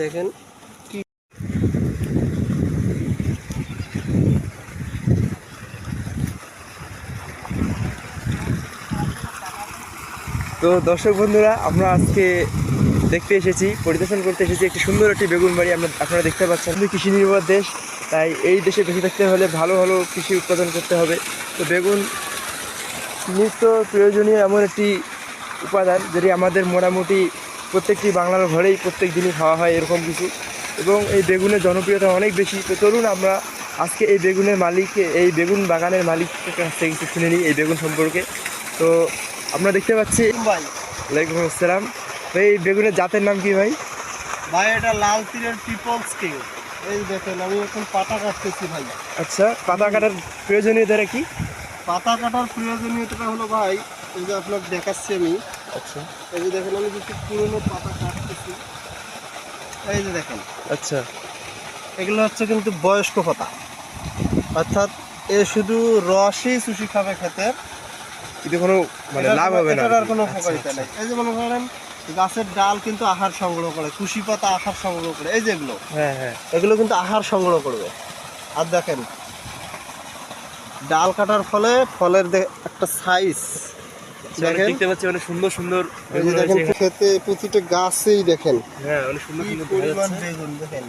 দেখেন। কি তো দর্শক বন্ধুরা, আমরা আজকে দেখতে এসেছি, পরিদর্শন করতে এসেছি একটি সুন্দর একটি বেগুন বাড়ি। আমরা আপনারা দেখতে পাচ্ছেন কৃষি নির্ভর দেশ, তাই এই দেশে বেঁচে থাকতে হলে ভালো ভালো কৃষি উৎপাদন করতে হবে। তো বেগুন নিত্য প্রয়োজনীয় এমন একটি উপাদান, যেটি আমাদের মোটামুটি প্রত্যেকটি বাংলার ঘরেই প্রত্যেক দিনই খাওয়া হয় এরকম কিছু। এবং এই বেগুনের জনপ্রিয়তা অনেক বেশি। তো চলুন আমরা আজকে এই বেগুনের মালিক এই বেগুন বাগানের মালিকের কাছ থেকে কিছু শুনে নিই এই বেগুন সম্পর্কে। তো আমরা দেখতে পাচ্ছি ভাই ওয়ালাইকুম আসসালাম। ভাই এই বেগুনের জাতের নাম কি ভাই? ভাই এটা লাল তীরের পিপলস কিং এই দেখেন আমি এখন পাতা কাটতেছি ভাই। আচ্ছা পাতা কাটার প্রয়োজনীয়তা কি? পাতা কাটার প্রয়োজনীয়তাটা হলো ভাই এই যে আপনার দেখাচ্ছি আমি। আচ্ছা। এই যে দেখেন আমি কিছু পুরনো পাতা কাটতেছি। এই যে দেখেন আচ্ছা। এগুলো হচ্ছে কিন্তু বয়স্ক পাতা। অর্থাৎ এ শুধু রসই চুষি খাবে খেতে কিন্তু কোনো মানে লাভ হবে না এটার কোনো আচ্ছা, উপকারিতা আচ্ছা। নেই। এই যে মনে করেন গাছের ডাল কিন্তু আহার সংগ্রহ করে কুশি পাতা আহার সংগ্রহ করে এই যেগুলো হ্যাঁ হ্যাঁ। এগুলো কিন্তু আহার সংগ্রহ করবে। আর দেখেন ডাল কাটার ফলে ফলের একটা সাইজ দেখেন। দেখতে পাচ্ছি অনেক সুন্দর সুন্দর এই যে বেগুন দেখেন খেতে প্রতিটা গাছেই দেখেন। হ্যাঁ অনেক সুন্দর সুন্দর পরিমাণ বেগুন দেখেন।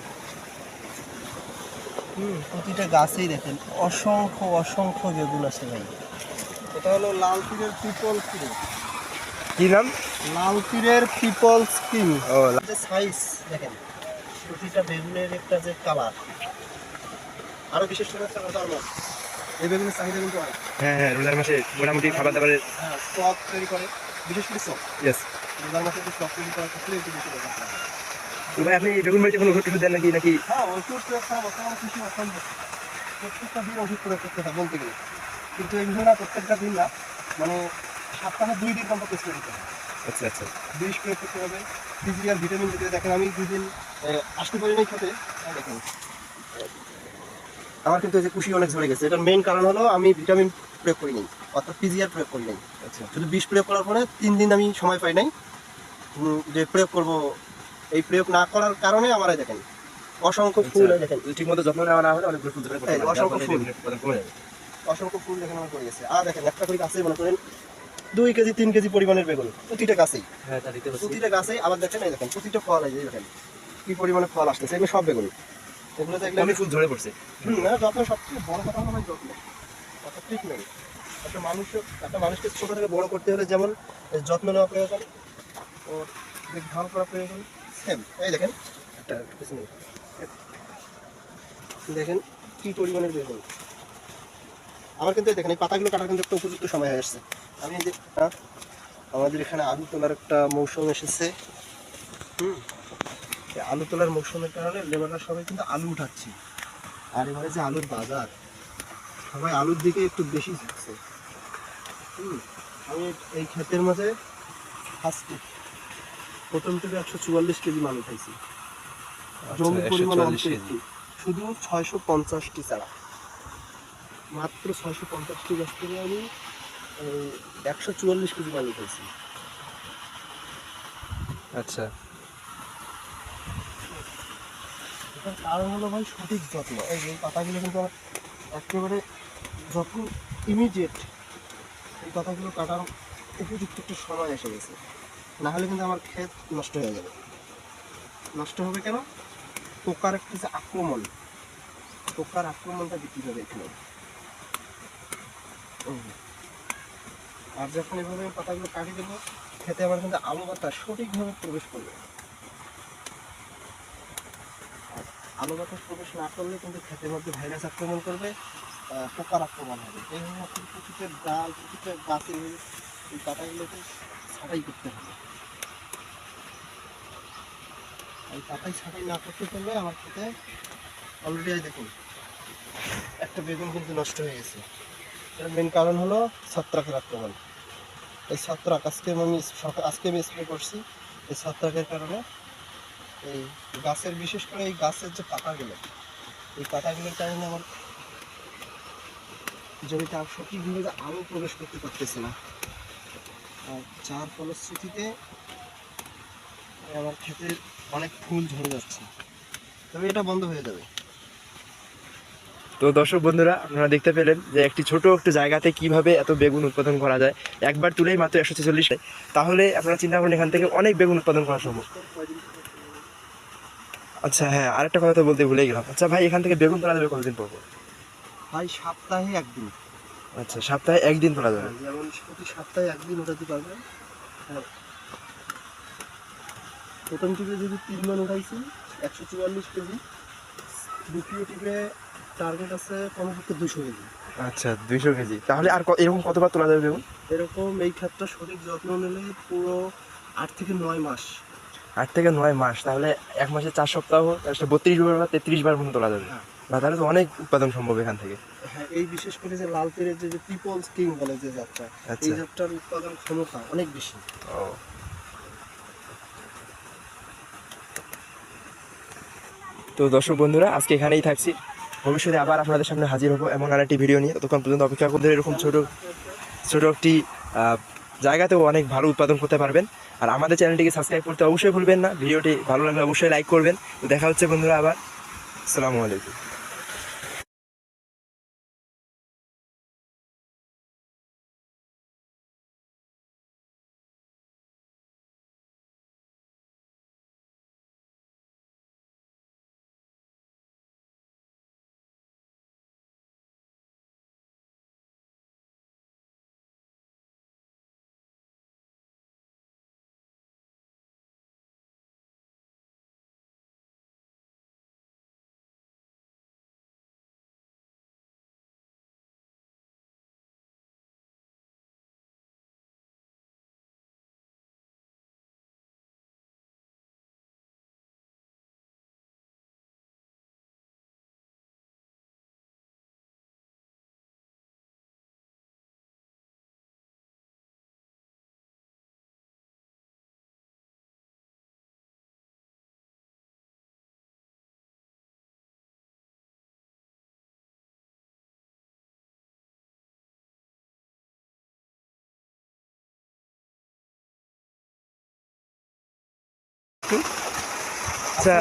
হুম, প্রতিটা গাছেই দেখেন। অসংখ্য অসংখ্য বেগুন আছে ভাই। এটা হলো লাল তীরের পিপল স্কিন। কি নাম? লাল তীরের পিপল স্কিন। ও সাইজ দেখেন। প্রতিটা বেগুনের একটা যে কালার আরও বিশেষ করে এই বেগুনের চাহিদা কিন্তু অনেক। হ্যাঁ হ্যাঁ রোজার মাসে মোটামুটি খাবার দাবারের হ্যাঁ চপ তৈরি করে। বিশেষ করে চপ ইয়েস রোজার মাসে চপ তৈরি করার ক্ষেত্রে একটু বেশি দরকার হয়। তো ভাই আপনি বেগুন বাড়িতে কোনো ওষুধ দেন নাকি নাকি হ্যাঁ ওষুধ করা বর্তমানে কৃষি অসম্ভব। প্রত্যেকটা দিন ওষুধ প্রয়োগ করতে হয় বলতে গেলে। কিন্তু এইগুলো না প্রত্যেকটা দিন না মানে সপ্তাহে দুই দিন কমপক্ষে স্প্রে দিতে হবে আচ্ছা আচ্ছা। বিষ প্রয়োগ করতে হবে ফিজিক্যাল ভিটামিন দিতে দেখেন আমি দুদিন আসতে পারি নাই খেতে। দেখেন। আমার কিন্তু এই যে কুশি অনেক ঝরে গেছে। এটার মেইন কারণ হলো আমি ভিটামিন প্রয়োগ করি নাই অর্থাৎ পিজিআর প্রয়োগ করি নাই। আচ্ছা। শুধু বিষ প্রয়োগ করার পরে তিন দিন আমি সময় পাই নাই। যে প্রয়োগ করব এই প্রয়োগ না করার কারণে আমার দেখেন অসংখ্য ফুল এই দেখেন ঠিক মতো যত্ন নেওয়া না হলে অনেক ফুল ধরে এই, অসংখ্য ফুল। অসংখ্য ফুল দেখেন আমার পড়ে গেছে। আর দেখেন একটা করে গাছে মনে করেন দুই কেজি তিন কেজি পরিমাণের বেগুন। প্রতিটা গাছেই। হ্যাঁ তা দিতে পারছি প্রতিটা গাছেই আবার দেখেন এই দেখেন প্রতিটা ফল এই দেখেন কি পরিমাণে ফল আসতেছে এগুলো সব বেগুন। এগুলো ফুল ধরে পড়ছে। না যত্ন সবচেয়ে বড় কথা হলো ভাই যত্ন একটা মানুষ একটা মানুষকে ছোট থেকে বড় করতে হলে যেমন যত্ন নেওয়া প্রয়োজন দেখভাল করা প্রয়োজন সেম এই দেখেন একটা। দেখেন কি পরিমাণের বেগুন। আমার কিন্তু দেখেন এই পাতাগুলো কাটার কিন্তু একটা উপযুক্ত সময় হয়ে আসছে। আমি এই যে আমাদের এখানে আলু তোলার একটা মৌসুম এসেছে। হুম আলু তোলার মৌসুমের কারণে লেবাররা সবাই কিন্তু আলু উঠাচ্ছে। আর এবারে যে আলুর বাজার সবাই আলুর দিকে একটু বেশি ঝুঁকছে। হুম আমি এই ক্ষেতের মাঝে আজকে প্রথম থেকে একশো চুয়াল্লিশ কেজি মাল উঠাইছি। জমির পরিমাণ শুধু ছয়শো পঞ্চাশটি চারা মাত্র ছয়শো পঞ্চাশটি গাছ থেকে আমি একশো চুয়াল্লিশ কেজি মাল উঠাইছি। আচ্ছা। এটার কারণ হলো ভাই সঠিক যত্ন। এই যে পাতাগুলো কিন্তু একেবারে যত্ন ইমিডিয়েট এই পাতাগুলো কাটার উপযুক্ত একটা সময় এসে গেছে। না হলে কিন্তু আমার ক্ষেত নষ্ট হয়ে যাবে। নষ্ট হবে কেন? পোকার একটা যে আক্রমণ, পোকার আক্রমণটা বৃদ্ধি পাবে এখানে। আর যখন এভাবে পাতাগুলো কাটিয়ে দেবো, খেতে আমার কিন্তু আলো বাতাস সঠিকভাবে প্রবেশ করবে। আলো বাতাস প্রবেশ না করলে কিন্তু ক্ষেতের মধ্যে ভাইরাস আক্রমণ করবে পোকার আক্রমণ হবে। এই জন্য আপনার ডাল প্রতিটা গাছের এই পাতাগুলোকে ছাঁটাই করতে হবে। এই পাতাই ছাঁটাই না করতে পারলে আমার ক্ষেতে অলরেডি দেখুন, একটা বেগুন কিন্তু নষ্ট হয়ে গেছে। এর মেন কারণ হলো ছত্রাকের আক্রমণ। এই ছত্রাক, আজকে আমি আজকে আমি স্প্রে করছি, এই ছত্রাকের কারণে এই গাছের, বিশেষ করে এই গাছের যে পাতাগুলো, এই পাতাগুলোর কারণে আমার জমিতে সঠিকভাবে আরও প্রবেশ করতে পারতেছে না। আর যার ফলশ্রুতিতে আমার ক্ষেতের অনেক ফুল ঝরে যাচ্ছে। তবে এটা বন্ধ হয়ে যাবে। তো দর্শক বন্ধুরা, আপনারা দেখতে পেলেন যে একটি ছোট একটু জায়গাতে কীভাবে এত বেগুন উৎপাদন করা যায়। একবার তুলেই মাত্র একশো ছেচল্লিশ তাহলে আপনারা চিন্তা করেন, এখান থেকে অনেক বেগুন উৎপাদন করা সম্ভব। আচ্ছা হ্যাঁ আরেকটা কথা তো বলতে ভুলে গেলাম। আচ্ছা ভাই এখান থেকে বেগুন তোলা যাবে কতদিন পর? ভাই সপ্তাহে একদিন। আচ্ছা সপ্তাহে একদিন তোলা যাবে। যেমন প্রতি সপ্তাহে একদিন ওঠাতে পারবেন হ্যাঁ। প্রথম টিপে যদি তিন মান উঠাইছি একশো চুয়াল্লিশ কেজি। দ্বিতীয় টিপে টার্গেট আছে কমপক্ষে দুশো কেজি। আচ্ছা দুইশো কেজি। তাহলে আর এরকম কতবার তোলা যাবে বেগুন? এরকম এই ক্ষেতটা সঠিক যত্ন নিলে পুরো আট থেকে নয় মাস আট থেকে নয় মাস তাহলে এক মাসে চার সপ্তাহ বত্রিশ বার বা তেত্রিশ বার মতো তোলা যাবে। বা তাহলে তো অনেক উৎপাদন সম্ভব এখান থেকে। হ্যাঁ এই বিশেষ করে যে লাল যে পিপল স্কিং বলে যে এই আচ্ছা। যাত্রার উৎপাদন ক্ষমতা অনেক বেশি। ও। তো দর্শক বন্ধুরা আজকে এখানেই থাকছি। ভবিষ্যতে আবার আপনাদের সামনে হাজির হব এমন আরেকটি ভিডিও নিয়ে। ততক্ষণ পর্যন্ত অপেক্ষা করতে এরকম ছোট ছোট একটি আহ, জায়গাতেও অনেক ভালো উৎপাদন করতে পারবেন। আর আমাদের চ্যানেলটিকে সাবস্ক্রাইব করতে অবশ্যই ভুলবেন না। ভিডিওটি ভালো লাগলে অবশ্যই লাইক করবেন। দেখা হচ্ছে বন্ধুরা আবার। আসসালামু আলাইকুম। আচ্ছা।